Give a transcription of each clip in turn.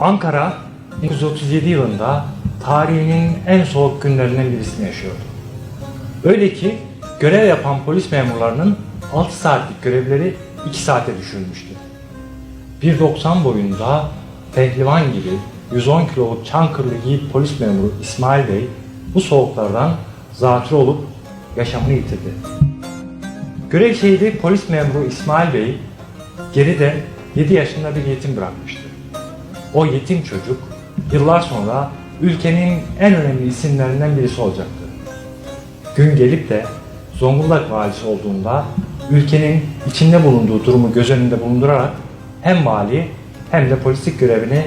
Ankara 1937 yılında tarihinin en soğuk günlerinden birisini yaşıyordu. Öyle ki görev yapan polis memurlarının 6 saatlik görevleri 2 saate düşürülmüştü. 1.90 boyunda pehlivan gibi 110 kiloluk Çankırılı yiğit polis memuru İsmail Bey bu soğuklardan zatürre olup yaşamını yitirdi. Görev şehidi polis memuru İsmail Bey geride 7 yaşında bir yetim bırakmıştı. O yetim çocuk yıllar sonra ülkenin en önemli isimlerinden birisi olacaktı. Gün gelip de Zonguldak valisi olduğunda ülkenin içinde bulunduğu durumu göz önünde bulundurarak hem vali hem de polislik görevini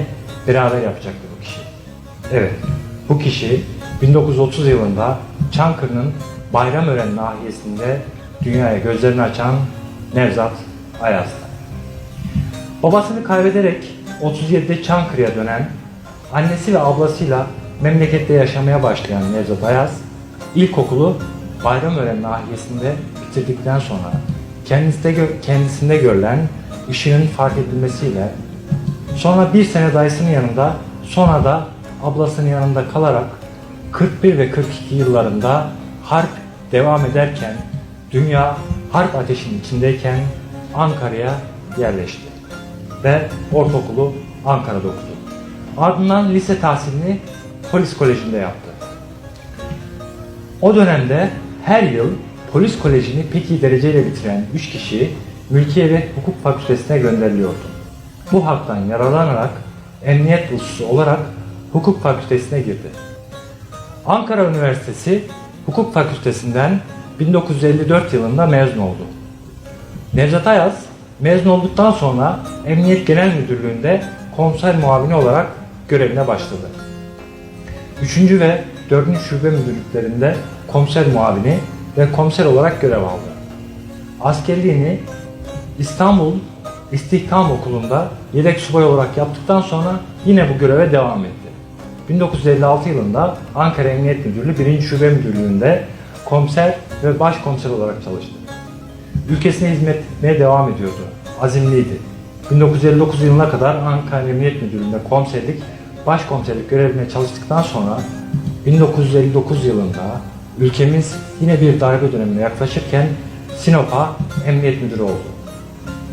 beraber yapacaktı bu kişi. Evet, bu kişi 1930 yılında Çankırı'nın Bayramören nahiyesinde dünyaya gözlerini açan Nevzat Ayaz'dı. Babasını kaybederek 37'de Çankırı'ya dönen, annesi ve ablasıyla memlekette yaşamaya başlayan Nevzat Ayaz, ilkokulu Bayramören nahiyesinde bitirdikten sonra kendisinde, gö- kendisinde görülen ışığın fark edilmesiyle sonra bir sene dayısının yanında sonra da ablasının yanında kalarak 41 ve 42 yıllarında harp devam ederken dünya harp ateşinin içindeyken Ankara'ya yerleşti ve ortaokulu Ankara'da okudu. Ardından lise tahsilini polis kolejinde yaptı. O dönemde her yıl polis kolejini pek iyi dereceyle bitiren 3 kişi Mülkiye ve Hukuk Fakültesine gönderiliyordu. Bu haktan yararlanarak emniyet ususu olarak Hukuk Fakültesine girdi. Ankara Üniversitesi Hukuk Fakültesinden 1954 yılında mezun oldu. Nevzat Ayaz mezun olduktan sonra Emniyet Genel Müdürlüğü'nde komiser muavini olarak görevine başladı. 3. ve 4. şube müdürlüklerinde komiser muavini ve komiser olarak görev aldı. Askerliğini İstanbul İstihkam Okulu'nda yedek subay olarak yaptıktan sonra yine bu göreve devam etti. 1956 yılında Ankara Emniyet Müdürlüğü 1. Şube Müdürlüğü'nde komiser ve başkomiser olarak çalıştı. Ülkesine hizmet etmeye devam ediyordu. Azimliydi. 1959 yılına kadar Ankara Emniyet Müdürlüğü'nde komiserlik, başkomiserlik görevine çalıştıktan sonra 1959 yılında ülkemiz yine bir darbe dönemine yaklaşırken Sinop'a emniyet müdürü oldu.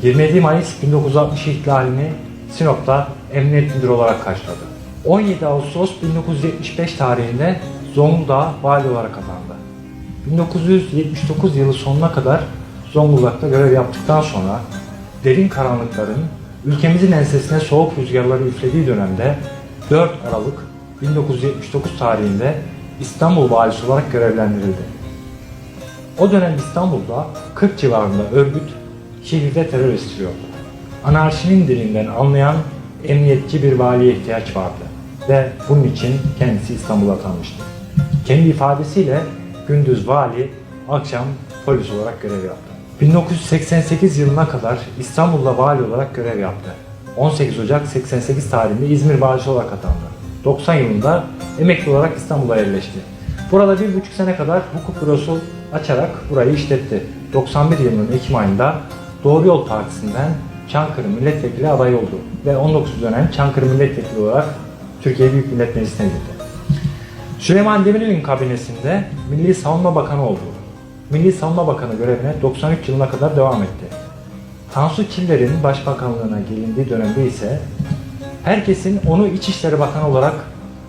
27 Mayıs 1960 ihtilalini Sinop'ta emniyet müdürü olarak karşıladı. 17 Ağustos 1975 tarihinde Zonguldak'a vali olarak atandı. 1979 yılı sonuna kadar Zonguldak'ta görev yaptıktan sonra derin karanlıkların ülkemizin ensesine soğuk rüzgarları üflediği dönemde 4 Aralık 1979 tarihinde İstanbul valisi olarak görevlendirildi. O dönem İstanbul'da 40 civarında örgüt şehirde terör estiriyordu. Anarşinin dilinden anlayan emniyetçi bir valiye ihtiyaç vardı ve bunun için kendisi İstanbul'a atanmıştı. Kendi ifadesiyle gündüz vali, akşam polis olarak görev yaptı. 1988 yılına kadar İstanbul'da vali olarak görev yaptı. 18 Ocak 88 tarihinde İzmir valisi olarak atandı. 90 yılında emekli olarak İstanbul'a yerleşti. Burada bir buçuk sene kadar hukuk bürosu açarak burayı işletti. 91 yılının Ekim ayında Doğru Yol Partisi'nden Çankırı Milletvekili adayı oldu ve 19 dönem Çankırı Milletvekili olarak Türkiye Büyük Millet Meclisi'ne girdi. Süleyman Demirel'in kabinesinde Milli Savunma Bakanı oldu. Milli Savunma Bakanı görevine 93 yılına kadar devam etti. Tansu Çiller'in başbakanlığına gelindiği dönemde ise herkesin onu İçişleri Bakanı olarak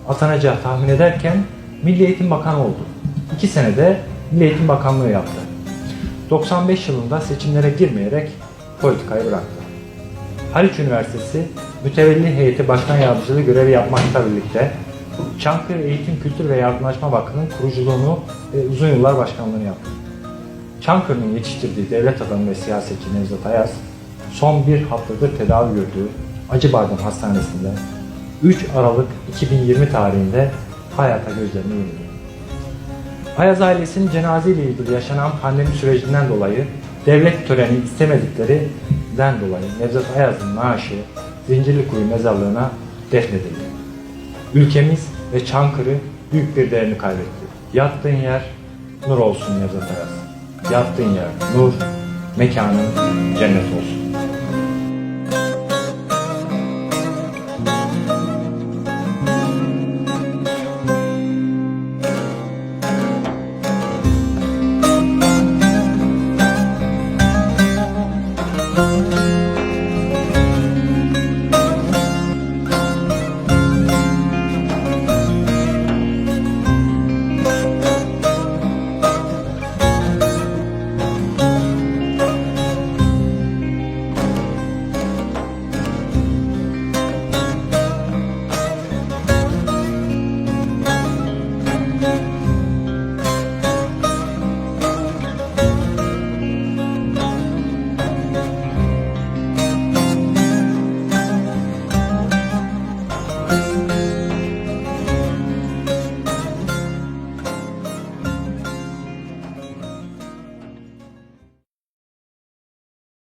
atanacağı tahmin ederken Milli Eğitim Bakanı oldu. İki senede Milli Eğitim Bakanlığı yaptı. 95 yılında seçimlere girmeyerek politikayı bıraktı. Haliç Üniversitesi Mütevelli Heyeti Başkan Yardımcılığı görevi yapmakla birlikte Çankırı Eğitim Kültür ve Yardımlaşma Vakfı'nın kuruculuğunu ve uzun yıllar başkanlığını yaptı. Çankırı'nın yetiştirdiği devlet adamı ve siyasetçi Nevzat Ayaz, son bir haftadır tedavi gördüğü Acıbadem Hastanesi'nde 3 Aralık 2020 tarihinde hayata gözlerini yumdu. Ayaz ailesinin cenaze ile ilgili yaşanan pandemi sürecinden dolayı devlet töreni istemediklerinden dolayı Nevzat Ayaz'ın naaşı Zincirlikuyu mezarlığına defnedildi. Ülkemiz ve Çankırı büyük bir değerini kaybetti. Yattığın yer nur olsun Nevzat Ayaz. Yattığın yer nur, mekanın cennet olsun.